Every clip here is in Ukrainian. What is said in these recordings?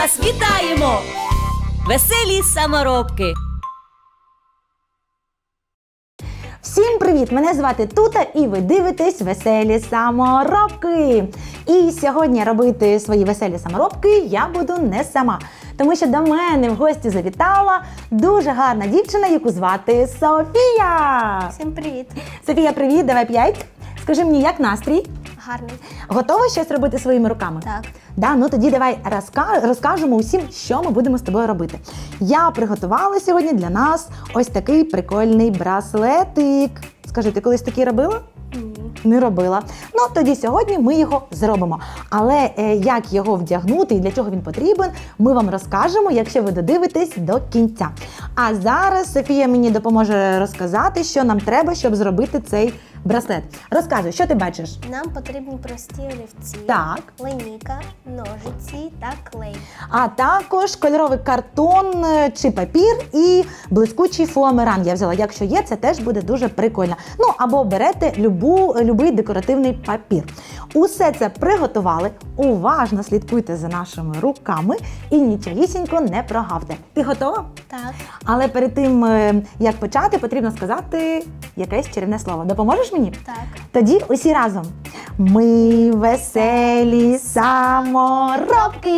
вас вітаємо, веселі саморобки. Всім привіт! Мене звати Тута, і ви дивитесь веселі саморобки. І сьогодні робити свої веселі саморобки я буду не сама, тому що до мене в гості завітала дуже гарна дівчина, яку звати Софія. Всім привіт! Софія, привіт, давай п'ять. Скажи мені, як настрій? Гарний. Готова щось робити своїми руками? Так. Да, ну тоді давай розка- розкажемо усім, що ми будемо з тобою робити. Я приготувала сьогодні для нас ось такий прикольний браслетик. Скажи, ти колись такий робила? Не робила. Ну тоді сьогодні ми його зробимо. Але е, як його вдягнути і для чого він потрібен, ми вам розкажемо, якщо ви додивитесь до кінця. А зараз Софія мені допоможе розказати, що нам треба, щоб зробити цей браслет. Розказуй, що ти бачиш? Нам потрібні прості олівці, Так. линійка, ножиці та клей. а також кольоровий картон е, чи папір і блискучий фоамиран. Я взяла. Якщо є, це теж буде дуже прикольно. Ну або берете любу, любий декоративний папір. Усе це приготували. Уважно слідкуйте за нашими руками і нічогісінько не прогавте. Ти готова? Так. Але перед тим е, як почати, потрібно сказати якесь чарівне слово. Допоможеш мені? Так. Тоді усі разом. Ми веселі саморобки.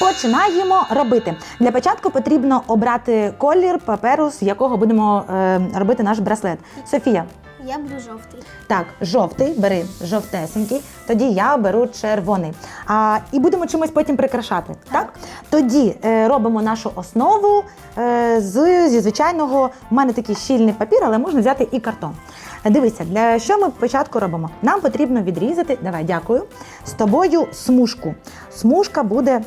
Починаємо робити. Для початку потрібно обрати колір паперу, з якого будемо е, робити наш браслет. Софія, Я буду жовтий. так, жовтий, бери жовтесенький, тоді я беру червоний. А, і будемо чимось потім прикрашати. Так? Тоді е, робимо нашу основу е, з, зі звичайного, у мене такий щільний папір, але можна взяти і картон. Дивися, для що ми спочатку робимо? Нам потрібно відрізати, давай, дякую, з тобою смужку. Смужка буде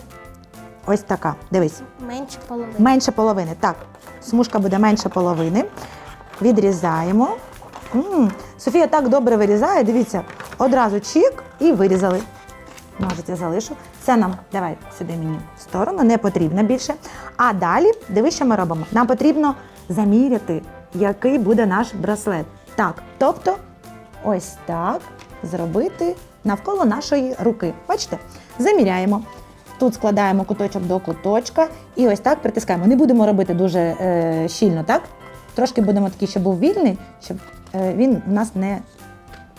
ось така. Дивись. Менше половини. Менше половини. Так, смужка буде менше половини. Відрізаємо. М Софія так добре вирізає. Дивіться, одразу чік і вирізали. Можете залишу. Це нам, давай сюди мені в сторону, не потрібно більше. А далі, дивись, що ми робимо. Нам потрібно заміряти, який буде наш браслет. Так, тобто, ось так зробити навколо нашої руки. Бачите? Заміряємо. Тут складаємо куточок до куточка і ось так притискаємо. Не будемо робити дуже е, щільно, так? Трошки будемо такий, щоб був вільний, щоб е, він у нас не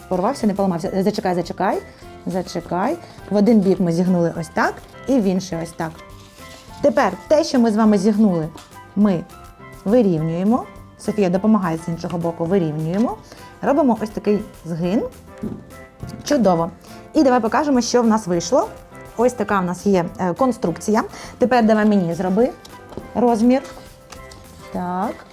порвався, не поламався. Е, Зачекай, зачекай, зачекай. В один бік ми зігнули ось так, і в інший ось так. Тепер те, що ми з вами зігнули, ми вирівнюємо. Софія допомагає з іншого боку, вирівнюємо. Робимо ось такий згин. Чудово. І давай покажемо, що в нас вийшло. Ось така в нас є е, конструкція. Тепер давай мені зроби розмір. Так.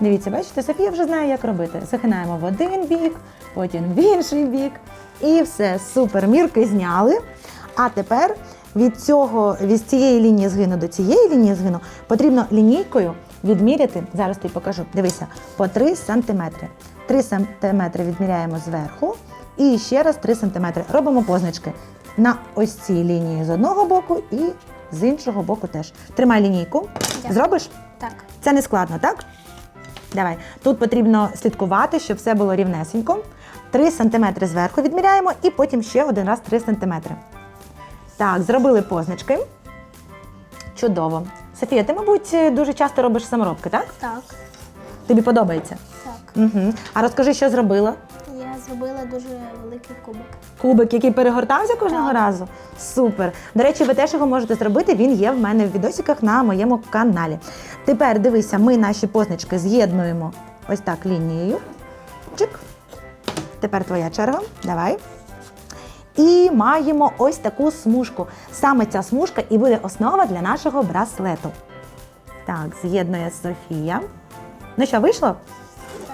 Дивіться, бачите, Софія вже знає, як робити. Загинаємо в один бік, потім в інший бік. І все, супер, мірки зняли. А тепер від цього, від цієї лінії згину до цієї лінії згину потрібно лінійкою відміряти. Зараз тобі покажу. Дивися, по 3 см. 3 см відміряємо зверху. І ще раз 3 см. Робимо позначки на ось цій лінії з одного боку і з іншого боку теж. Тримай лінійку. Дякую. Зробиш? Так. Це не складно, так? Давай. Тут потрібно слідкувати, щоб все було рівнесенько. 3 см зверху відміряємо і потім ще один раз 3 см. Так, зробили позначки. Чудово. Софія, ти, мабуть, дуже часто робиш саморобки, так? Так. Тобі подобається? Так. Угу. А розкажи, що зробила? Зробила дуже великий кубик. Кубик, який перегортався кожного Так. разу. Супер. До речі, ви теж його можете зробити. Він є в мене в відосиках на моєму каналі. Тепер дивися, ми наші позначки з'єднуємо ось так лінією. Чик. Тепер твоя черга. Давай. І маємо ось таку смужку. Саме ця смужка і буде основа для нашого браслету. Так, з'єднує Софія. Ну що, вийшло?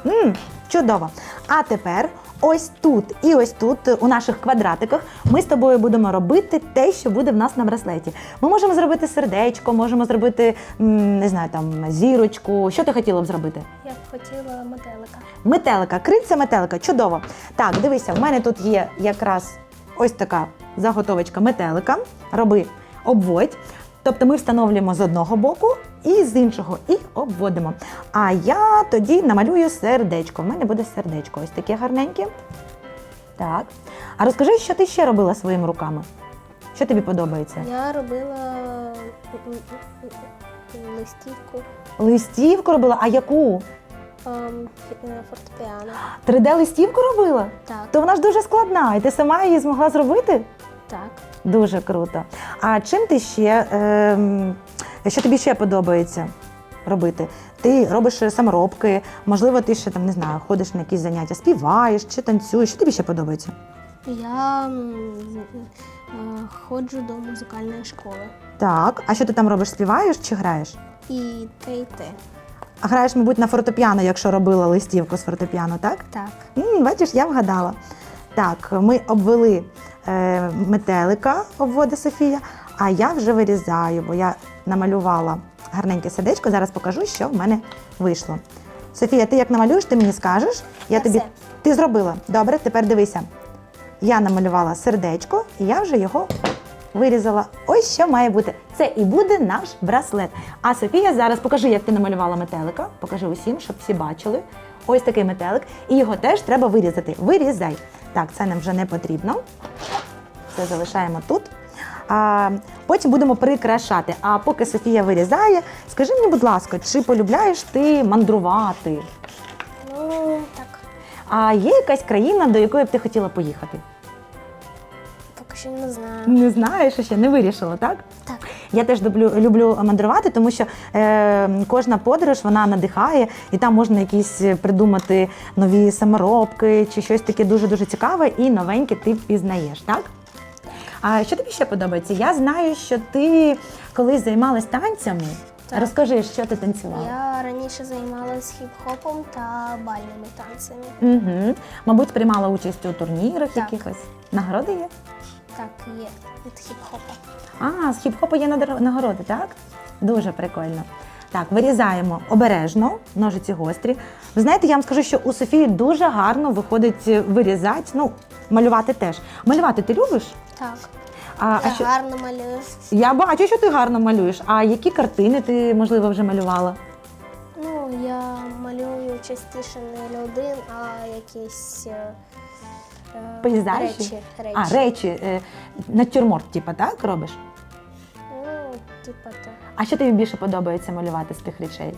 м чудово. А тепер ось тут і ось тут, у наших квадратиках, ми з тобою будемо робити те, що буде в нас на браслеті. Ми можемо зробити сердечко, можемо зробити не знаю, там зірочку. Що ти хотіла б зробити? Я б хотіла метелика. Метелика, крильця метелика, чудово. Так, дивися, в мене тут є якраз ось така заготовочка метелика. Роби, обводь. Тобто ми встановлюємо з одного боку і з іншого, і обводимо. А я тоді намалюю сердечко. В мене буде сердечко, ось таке гарненьке. Так. А розкажи, що ти ще робила своїми руками? Що тобі подобається? Я робила листівку Листівку робила, а яку? ем, е, фортепіано. 3D-листівку робила? Так, То вона ж дуже складна, і ти сама її змогла зробити? Так. Дуже круто. А чим ти ще, ем, що тобі ще подобається робити? Ти робиш саморобки, можливо, ти ще там не знаю, ходиш на якісь заняття, співаєш чи танцюєш. Що тобі ще подобається? Я е, ходжу до музикальної школи. Так, а що ти там робиш? Співаєш чи граєш? І те, і те. А граєш, мабуть, на фортепіано, якщо робила листівку з фортепіано, так? Так. М, бачиш, я вгадала. Так, ми обвели е, метелика, обводить Софія, а я вже вирізаю, бо я намалювала гарненьке сердечко. Зараз покажу, що в мене вийшло. Софія, ти як намалюєш, ти мені скажеш. Я Я тобі все. ти зробила. Добре, тепер дивися. Я намалювала сердечко, і я вже його вирізала. Ось що має бути. Це і буде наш браслет. А Софія зараз покажи, як ти намалювала метелика. Покажи усім, щоб всі бачили. Ось такий метелик. І його теж треба вирізати. Вирізай. Так, це нам вже не потрібно. Це залишаємо тут. А, потім будемо прикрашати. А поки Софія вирізає, скажи мені, будь ласка, чи полюбляєш ти мандрувати? Ну, так. А є якась країна, до якої б ти хотіла поїхати? Поки що не знаю. Не знаєш, ще не вирішила, так? Так. Я теж люблю, люблю мандрувати, тому що е, кожна подорож вона надихає, і там можна якісь придумати нові саморобки чи щось таке дуже дуже цікаве і новеньке ти пізнаєш, так? А що тобі ще подобається? Я знаю, що ти колись займалась танцями. Так. Розкажи, що ти танцювала? Я раніше займалась хіп-хопом та бальними танцями. Угу. Мабуть, приймала участь у турнірах Так. якихось. Нагороди є? Так, є від хіп-хопа. А, з хіп-хопу є нагороди, так? Дуже прикольно. Так, вирізаємо обережно, ножиці гострі. Ви знаєте, я вам скажу, що у Софії дуже гарно виходить вирізати, ну, малювати теж. Малювати ти любиш? Так. А, Я а що... гарно малюю. Я бачу, що ти гарно малюєш. А які картини ти, можливо, вже малювала? Ну, я малюю частіше не один, а якісь е, Пейзажі? речі. речі. А, речі, е, натюрморт, типа, так робиш? Ну, типа то. А що тобі більше подобається малювати з тих речей?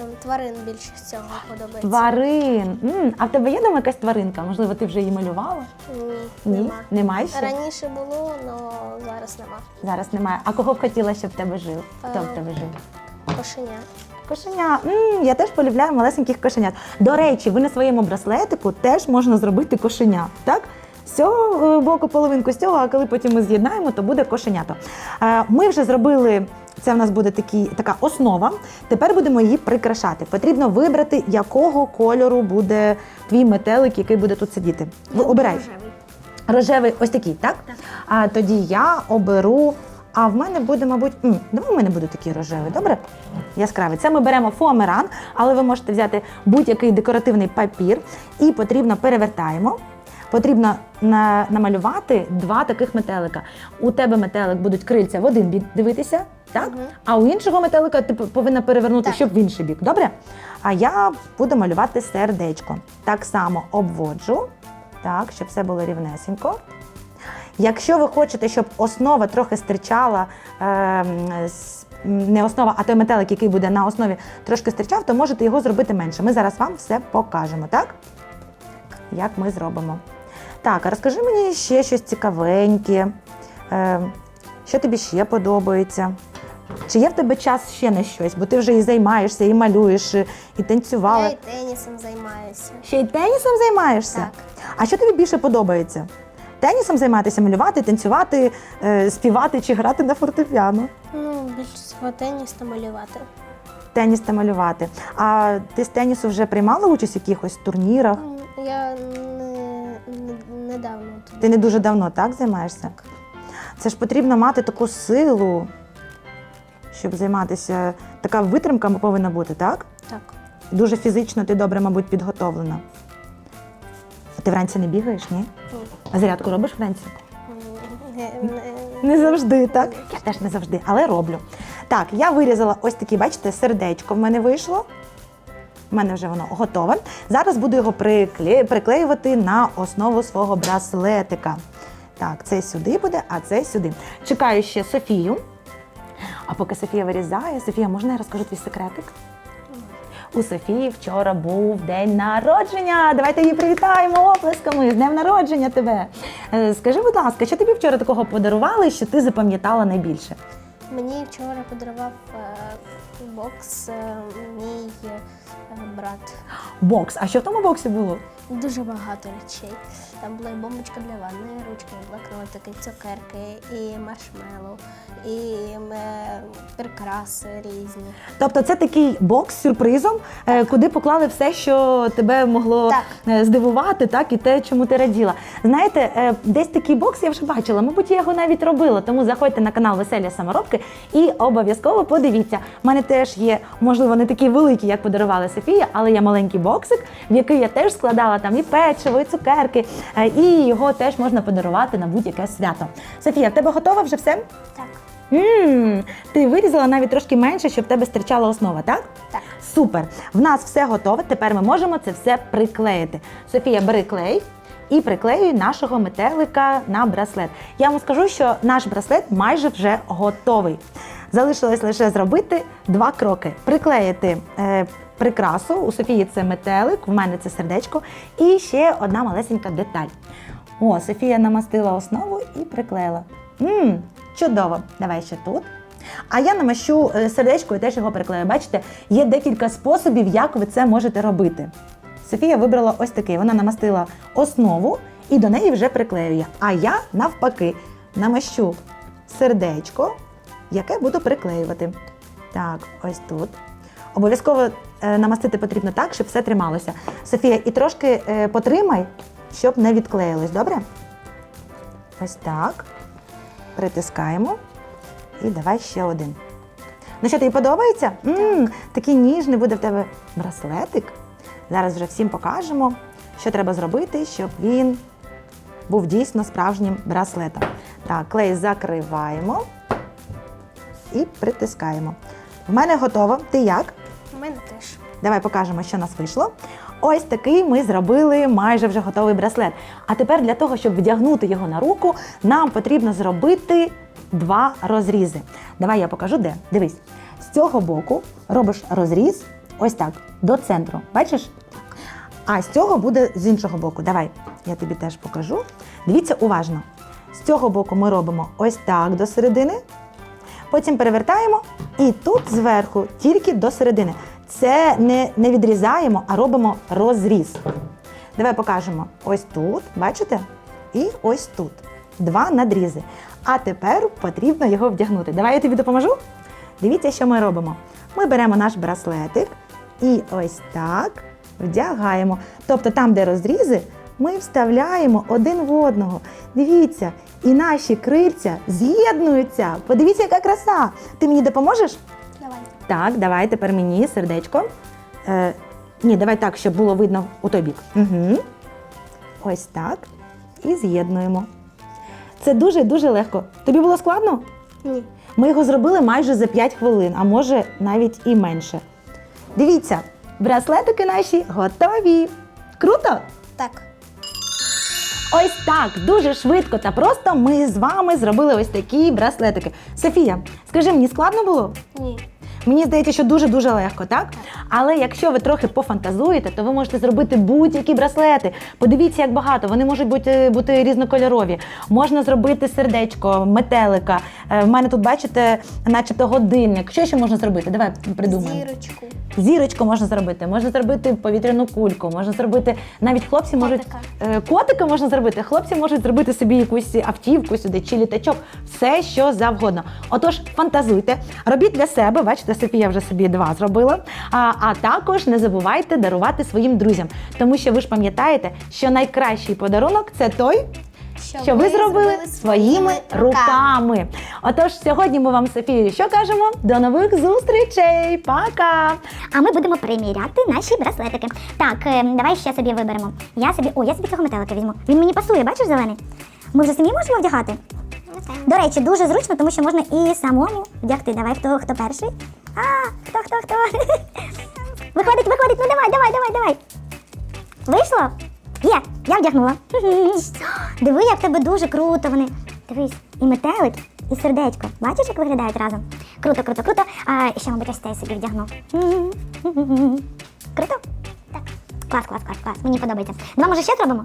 Ем, Тварин більше всього подобається. Тварин. М, а в тебе є дома якась тваринка? Можливо, ти вже її малювала? Ні, Ні? нема. Немає ще? Раніше було, але зараз нема. Зараз немає. А кого б хотіла, щоб в тебе жив? Хто в Е. тебе жив? Кошеня. Кошеня. м я теж полюбляю малесеньких кошенят. До речі, ви на своєму браслетику теж можна зробити кошеня. Так? З цього е, боку половинку з цього, а коли потім ми з'єднаємо, то буде кошенято. Е, Ми вже зробили. Це в нас буде такі, така основа. Тепер будемо її прикрашати. Потрібно вибрати, якого кольору буде твій метелик, який буде тут сидіти. Ви обирай. Рожевий. Рожевий ось такий, так? Так. А тоді я оберу. А в мене буде, мабуть, м, давай в мене буде такий рожевий, добре? Яскравий. Це ми беремо фоамеран, але ви можете взяти будь-який декоративний папір і потрібно перевертаємо. Потрібно на, намалювати два таких метелика. У тебе метелик будуть крильця в один бік дивитися, так? Мгм. А у іншого метелика ти п- повинна перевернути, Так. щоб в інший бік. Добре? А я буду малювати сердечко. Так само обводжу, так, щоб все було рівнесенько. Якщо ви хочете, щоб основа трохи стирчала, ем, не основа, а той метелик, який буде на основі, трошки стирчав, то можете його зробити менше. Ми зараз вам все покажемо, так? Як ми зробимо. Так, а розкажи мені ще щось цікавеньке. Ем, що тобі ще подобається? Чи є в тебе час ще на щось? Бо ти вже і займаєшся, і малюєш, і танцювала. Я і тенісом займаюся. Ще й тенісом займаєшся? Так. А що тобі більше подобається? Тенісом займатися, малювати, танцювати, е, співати чи грати на фортепіано? Ну, більше всього теніс та малювати. Теніс та малювати. А ти з тенісу вже приймала участь в якихось турнірах? М, Я не, не, недавно тут. Ти не дуже давно так займаєшся? Це ж потрібно мати таку силу, щоб займатися. Така витримка повинна бути, так? Так. Дуже фізично ти добре, мабуть, підготовлена. А ти вранці не бігаєш, ні? Ні. А зарядку робиш вранці? Не, завжди, так? Я теж не завжди, але роблю. Так, я вирізала ось такі, бачите, сердечко в мене вийшло. У мене вже воно готове. Зараз буду його прикле- приклеювати на основу свого браслетика. Так, це сюди буде, а це сюди. Чекаю ще Софію. А поки Софія вирізає, Софія, можна я розкажу твій секретик? У Софії вчора був день народження. Давайте її привітаємо оплесками. З днем народження тебе. Е, Скажи, будь ласка, що тобі вчора такого подарували, що ти запам'ятала найбільше? Мені вчора подарував е, бокс е, мій брат. Бокс. А що в тому боксі було? Дуже багато речей. Там була і бомбочка для ванни, ручки, і блокнотики, цукерки, і маршмеллоу, і е, прикраси різні. Тобто це такий бокс з сюрпризом, е, куди поклали все, що тебе могло Так. е, здивувати, так і те, чому ти раділа. Знаєте, десь такий бокс я вже бачила. Мабуть, я його навіть робила. Тому заходьте на канал Веселі Саморобки і обов'язково подивіться. У мене теж є, можливо, не такі великі, як подарувала Софія, але є маленький боксик, в який я теж складала там і печиво, і цукерки, е, і його теж можна подарувати на будь-яке свято. Софія, в тебе готова вже все? Так, Мм, ти вирізала навіть трошки менше, щоб в тебе стирчала основа, так? так. Супер! В нас все готове. Тепер ми можемо це все приклеїти. Софія, бери клей і приклеюй нашого метелика на браслет. Я вам скажу, що наш браслет майже вже готовий. Залишилось лише зробити два кроки: приклеїти е, прикрасу. У Софії це метелик, в мене це сердечко. І ще одна малесенька деталь. О, Софія намастила основу і приклеїла. Мм, чудово! Давай ще тут. А я намащу е, сердечко і теж його приклею. Бачите, є декілька способів, як ви це можете робити. Софія вибрала ось такий. Вона намастила основу і до неї вже приклеює. А я навпаки намащу сердечко, яке буду приклеювати. Так, ось тут. Обов'язково е, намастити потрібно так, щоб все трималося. Софія, і трошки е, потримай, щоб не відклеїлось, добре? Ось так. Притискаємо. І давай ще один. Ну що, тобі подобається? м такий ніжний буде в тебе браслетик. Зараз вже всім покажемо, що треба зробити, щоб він був дійсно справжнім браслетом. Так, клей закриваємо і притискаємо. В мене готово. Ти як? У мене теж. Давай покажемо, що у нас вийшло. Ось такий ми зробили майже вже готовий браслет. А тепер для того, щоб вдягнути його на руку, нам потрібно зробити два розрізи. Давай я покажу де. Дивись, з цього боку робиш розріз ось так, до центру. Бачиш? А з цього буде з іншого боку. Давай, я тобі теж покажу. Дивіться уважно. З цього боку ми робимо ось так до середини. Потім перевертаємо і тут зверху тільки до середини. Це не, не відрізаємо, а робимо розріз. Давай покажемо ось тут, бачите? І ось тут. Два надрізи. А тепер потрібно його вдягнути. Давай я тобі допоможу. Дивіться, що ми робимо. Ми беремо наш браслетик і ось так вдягаємо. Тобто там, де розрізи, ми вставляємо один в одного. Дивіться, і наші крильця з'єднуються. Подивіться, яка краса. Ти мені допоможеш? Давай. Так, давай тепер мені сердечко. Е, ні, давай так, щоб було видно у той бік. Угу. Ось так. І з'єднуємо. Це дуже-дуже легко. Тобі було складно? Ні. Ми його зробили майже за 5 хвилин, а може навіть і менше. Дивіться, браслетики наші готові. Круто! Так. Ось так, дуже швидко та просто ми з вами зробили ось такі браслетики. Софія, скажи, мені складно було? Ні. Мені здається, що дуже-дуже легко, так? Але якщо ви трохи пофантазуєте, то ви можете зробити будь-які браслети. Подивіться, як багато. Вони можуть бути, бути різнокольорові. Можна зробити сердечко, метелика. Е, В мене тут, бачите, начебто годинник. Що ще можна зробити? Давай придумаємо. Зірочку. Зірочку можна зробити, можна зробити повітряну кульку, можна зробити навіть хлопці можуть Котика. е, котика можна зробити. Хлопці можуть зробити собі якусь автівку сюди чи літачок, все що завгодно. Отож, фантазуйте, робіть для себе. Бачите, Софія вже собі два зробила. А, а також не забувайте дарувати своїм друзям, тому що ви ж пам'ятаєте, що найкращий подарунок це той. Що ви зробили своїми руками. Отож, сьогодні ми вам Софією що кажемо? До нових зустрічей! Пока! А ми будемо приміряти наші браслетики. Так, е, давай ще собі виберемо. Я собі. О, я собі цього метелика візьму. Він мені пасує, бачиш зелений? Ми вже самі можемо вдягати. До речі, дуже зручно, тому що можна і самому вдягти. Давай, хто, хто перший? А, хто, хто, хто? Виходить, виходить, ну давай, давай, давай, давай. Вийшло? Є, я вдягнула. Диви, як тебе дуже круто вони. Дивись, і метелик, і сердечко. Бачиш, як виглядають разом? Круто, круто, круто. А і ще, мабуть, ось цей собі вдягну. Круто? Так. Клас, клас, клас, клас. Мені подобається. Два, може, ще зробимо?